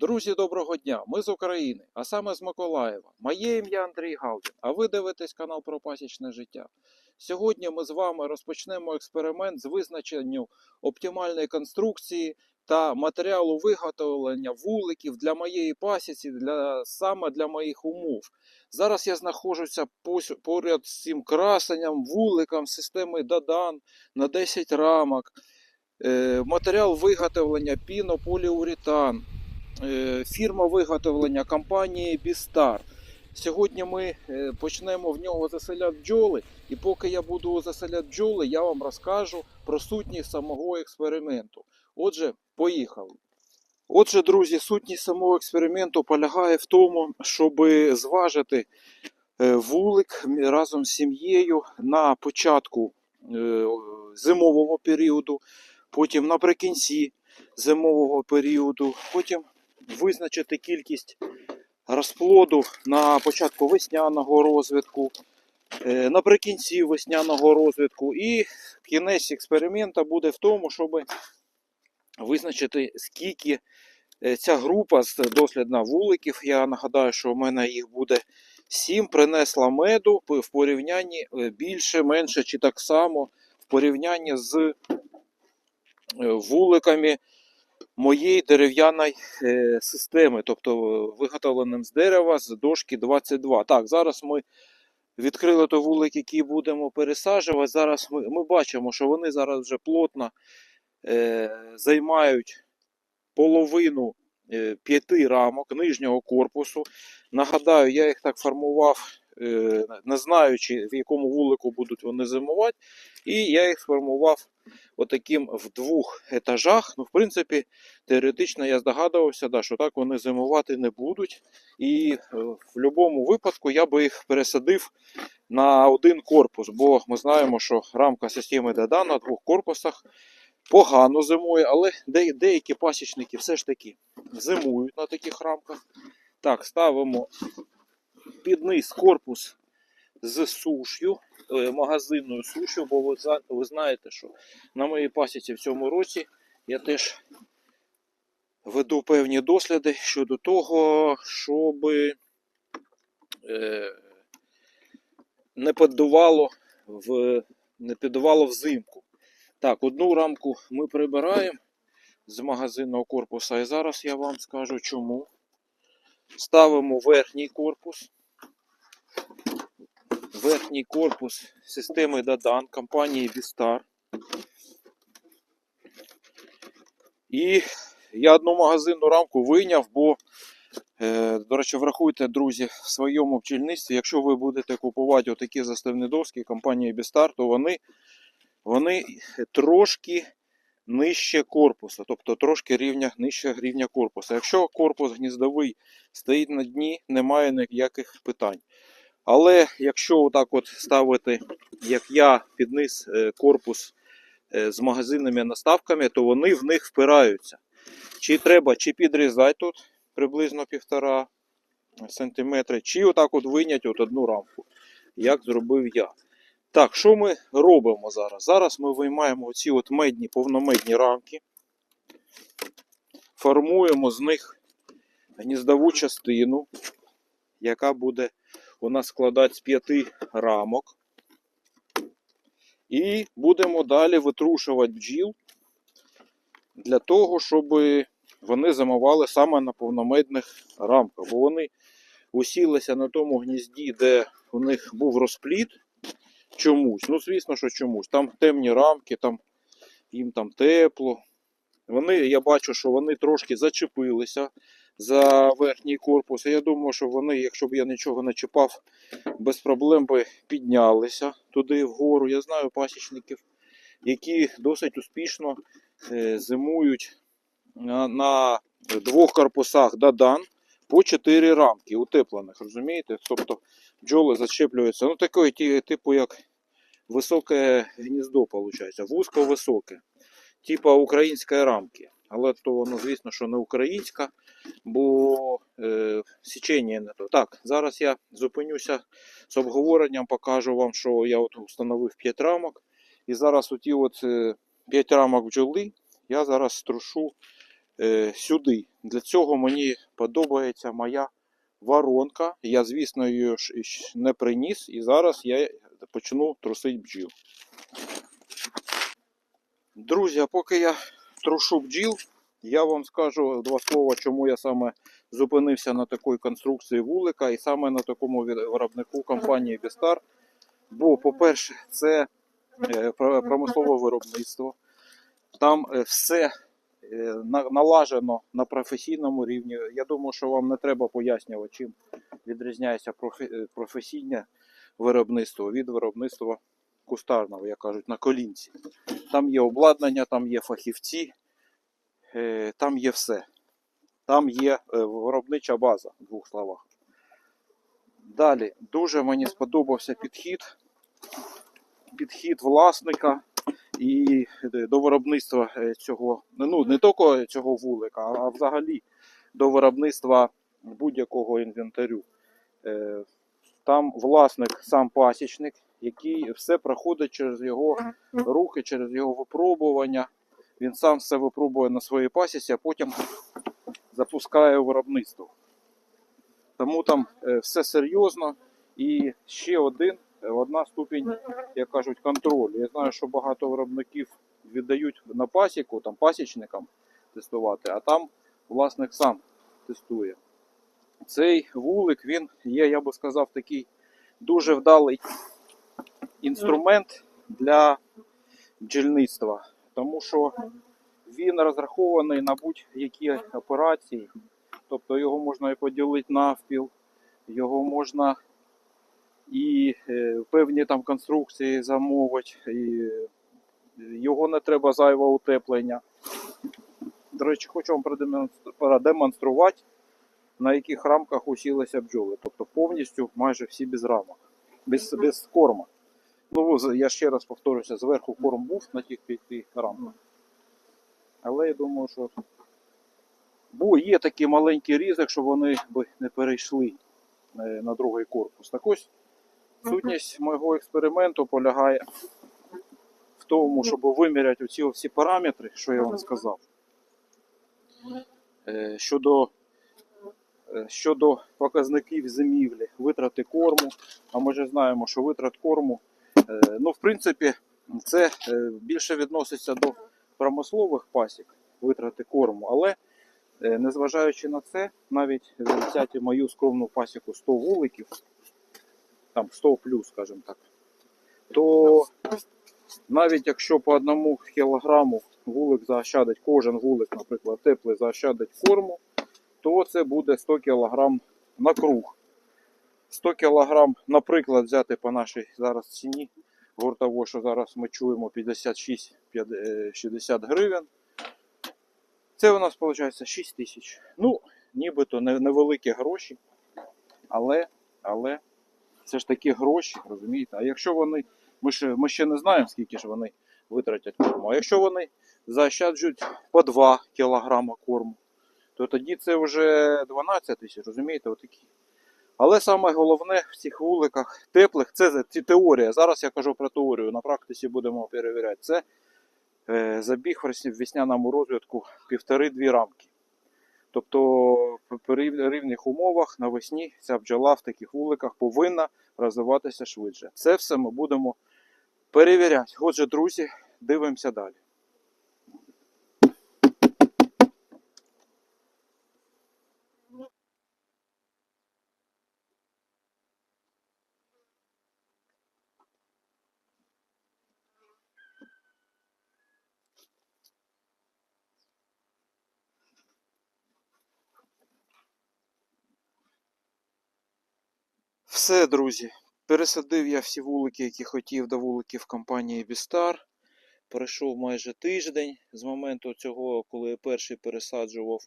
Друзі, доброго дня! Ми з України, а саме з Миколаєва. Моє ім'я Андрій Галдін, а ви дивитесь канал про пасічне життя. Сьогодні ми з вами розпочнемо експеримент з визначенням оптимальної конструкції та матеріалу виготовлення вуликів для моєї пасіці, для, саме для моїх умов. Зараз я знаходжуся поряд з цим красенням, вуликом системи Дадан на 10 рамок. Е, Матеріал виготовлення пінополіуретан. Е, Фірма виготовлення компанії Бістар. Сьогодні ми е, почнемо в нього заселяти бджоли, і поки я буду заселяти бджоли, я вам розкажу про сутність самого експерименту. Отже, поїхали. Отже, друзі, сутність самого експерименту полягає в тому, щоб зважити е, вулик разом з сім'єю на початку зимового періоду, потім наприкінці зимового періоду, потім визначити кількість розплоду на початку весняного розвитку, е, наприкінці весняного розвитку. І кінець експерименту буде в тому, щоб визначити, скільки е, ця група з дослідна вуликів, я нагадаю, що в мене їх буде 7, принесла меду в порівнянні е, більше, менше чи так само в порівнянні з вуликами моєї дерев'яної е, системи, тобто виготовленим з дерева з дошки 22. Так, зараз ми відкрили той вулик, який будемо пересаджувати. Зараз ми, ми бачимо, що вони зараз вже плотно е, займають половину е, п'яти рамок нижнього корпусу. Нагадаю, я їх так формував, не знаючи, в якому вулику будуть вони зимувати. І я їх сформував отаким в двох етажах. Ну, в принципі, теоретично я здогадувався, да, що так вони зимувати не будуть. І е, в будь-якому випадку я би їх пересадив на один корпус, бо ми знаємо, що рамка системи ДАДА на двох корпусах погано зимує, але де- деякі пасічники все ж таки зимують на таких рамках. Так, ставимо під корпус з суш'ю, е, магазинною суш'ю, бо ви, ви знаєте, що на моїй пасіці в цьому році я теж веду певні досліди щодо того, щоб е, не піддувало в, не піддувало взимку. Так, одну рамку ми прибираємо з магазинного корпуса, і зараз я вам скажу чому. Ставимо верхній корпус. Верхній корпус системи Дадан компанії Бістар. І я одну магазинну рамку вийняв, бо, е, до речі, врахуйте, друзі, в своєму пчільництві, якщо ви будете купувати отакі заставні доски компанії Бістар, то вони, вони трошки нижче корпусу, тобто трошки рівня, нижче рівня корпусу. Якщо корпус гніздовий стоїть на дні, немає ніяких питань. Але якщо отак от ставити, як я, під низ е, корпус е, з магазинними наставками, то вони в них впираються. Чи треба чи підрізати тут приблизно півтора сантиметри, чи отак от виняти от одну рамку, як зробив я. Так, що ми робимо зараз? Зараз ми виймаємо оці от медні, повномедні рамки, формуємо з них гніздову частину, яка буде у нас складати з п'яти рамок. І будемо далі витрушувати бджіл для того, щоб вони зимували саме на повномедних рамках. Бо вони усілися на тому гнізді, де у них був розпліт чомусь. Ну, звісно, що чомусь. Там темні рамки, там їм там тепло. Вони, я бачу, що вони трошки зачепилися за верхній корпус. Я думаю, що вони, якщо б я нічого не чіпав, без проблем би піднялися туди вгору. Я знаю пасічників, які досить успішно е, зимують на, двох корпусах Дадан по 4 рамки утеплених, розумієте? Тобто бджоли зачеплюються. Ну, такої типу, як високе гніздо, виходить, вузько-високе, типа української рамки. Але то воно, звісно, що не українська, бо е, січення не то. Так, зараз я зупинюся з обговоренням, покажу вам, що я от встановив 5 рамок. І зараз оті от 5 рамок бджоли я зараз струшу е, сюди. Для цього мені подобається моя воронка. Я, звісно, її не приніс, і зараз я почну трусити бджіл. Друзі, поки я трушу бджіл, я вам скажу два слова, чому я саме зупинився на такій конструкції вулика і саме на такому виробнику компанії Бістар. Бо, по-перше, це е, промислове виробництво. Там е, все е, налажено на професійному рівні. Я думаю, що вам не треба пояснювати, чим відрізняється професійне виробництво від виробництва кустарного, як кажуть, на колінці. Там є обладнання, там є фахівці, там є все. Там є е, виробнича база, в двох словах. Далі, дуже мені сподобався підхід. Підхід власника і е, до виробництва е, цього, ну не тільки цього вулика, а взагалі до виробництва будь-якого інвентарю. Е, Там власник сам пасічник, який все проходить через його рухи, через його випробування. Він сам все випробує на своїй пасіці, а потім запускає виробництво. Тому там е, все серйозно. І ще один, е, одна ступінь, як кажуть, контролю. Я знаю, що багато виробників віддають на пасіку, там пасічникам тестувати, а там власник сам тестує. Цей вулик він є, я би сказав, такий дуже вдалий інструмент для бджільництва, тому що він розрахований на будь-які операції. Тобто його можна і поділити навпіл, його можна і е, певні там конструкції замовити, і е, його не треба зайве утеплення. До речі, хочу вам продемонструвати, на яких рамках усілися бджоли. Тобто повністю майже всі без рамок, без, без корма. Ну, я ще раз повторюся, зверху корм був на тих п'яти рамках. Але я думаю, що бо є такий маленький різок, що вони би не перейшли е, на другий корпус. Так ось сутність мого експерименту полягає в тому, щоб виміряти оці всі параметри, що я вам сказав. Е, Щодо, е, щодо показників зимівлі, витрати корму, а ми вже знаємо, що витрат корму, ну, в принципі, це е, більше відноситься до промислових пасік, витрати корму, але е, незважаючи на це, навіть взяти мою скромну пасіку 100 вуликів, там 100 плюс, скажімо так, то навіть якщо по одному кілограму вулик заощадить, кожен вулик, наприклад, теплий заощадить корму, то це буде 100 кг на круг. 100 кг, наприклад, взяти по нашій зараз ціні гуртової, що зараз ми чуємо 56-60 гривень. Це у нас виходить 6 тисяч. Ну, нібито невеликі гроші, але, але це ж такі гроші, розумієте? А якщо вони, ми ще, ми ще не знаємо, скільки ж вони витратять корму. А якщо вони заощаджують по 2 кг корму, то тоді це вже 12 тисяч, розумієте, отакі. Але саме головне в цих вуликах теплих, це теорія. Зараз я кажу про теорію, на практиці будемо перевіряти. Це е, забіг в весняному розвитку півтори-дві рамки. Тобто при рівних умовах навесні ця бджола в таких вуликах повинна розвиватися швидше. Це все ми будемо перевіряти. Отже, друзі, дивимося далі. Все, друзі. Пересадив я всі вулики, які хотів до вуликів компанії Бістар. Пройшов майже тиждень з моменту цього, коли я перший пересаджував.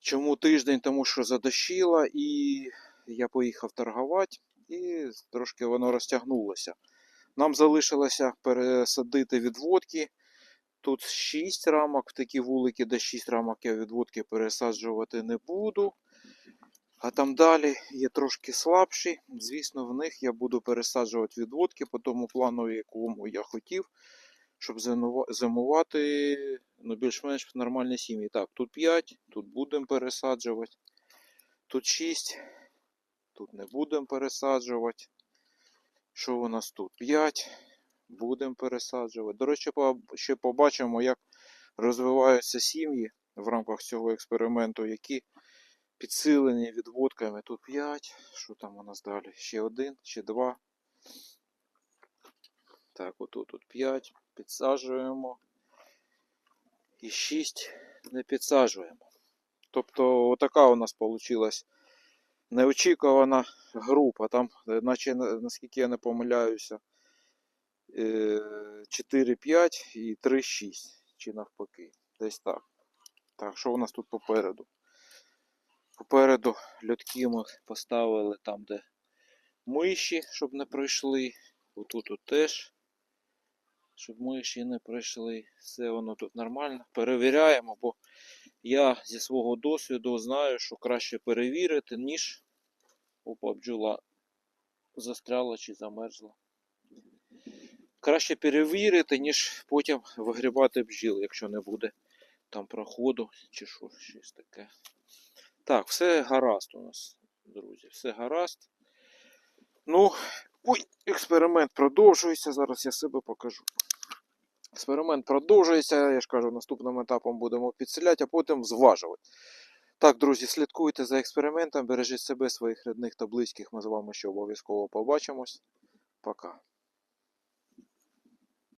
Чому тиждень? Тому що задощило, і я поїхав торгувати, і трошки воно розтягнулося. Нам залишилося пересадити відводки. Тут 6 рамок, в такі вулики, де 6 рамок я відводки пересаджувати не буду. А там далі є трошки слабші. Звісно, в них я буду пересаджувати відводки по тому плану, якому я хотів, щоб зимувати ну, більш-менш в нормальній сім'ї. Так, тут 5, тут будемо пересаджувати. Тут 6, тут не будемо пересаджувати. Що у нас тут? 5. Будемо пересаджувати. До речі, ще побачимо, як розвиваються сім'ї в рамках цього експерименту, які підсилені відводками. Тут 5. Що там у нас далі? Ще один, ще два. Так, отут тут 5. Підсаджуємо. І 6 не підсаджуємо. Тобто, отака у нас вийшла неочікувана група. Там, е, наче, наскільки я не помиляюся, е, 4-5 і 3-6. Чи навпаки. Десь так. Так, що у нас тут попереду? Попереду льотки ми поставили там, де миші, щоб не пройшли. Отут от теж. Щоб миші не пройшли. Все воно тут нормально. Перевіряємо, бо я зі свого досвіду знаю, що краще перевірити, ніж опа, бджола застряла чи замерзла. Краще перевірити, ніж потім вигрібати бджіл, якщо не буде там проходу чи що, щось таке. Так, все гаразд у нас, друзі, все гаразд. Ну, ой, експеримент продовжується. Зараз я себе покажу. Експеримент продовжується. Я ж кажу, наступним етапом будемо підселяти, а потім зважувати. Так, друзі, слідкуйте за експериментом, бережіть себе, своїх рідних та близьких. Ми з вами ще обов'язково побачимось. Пока.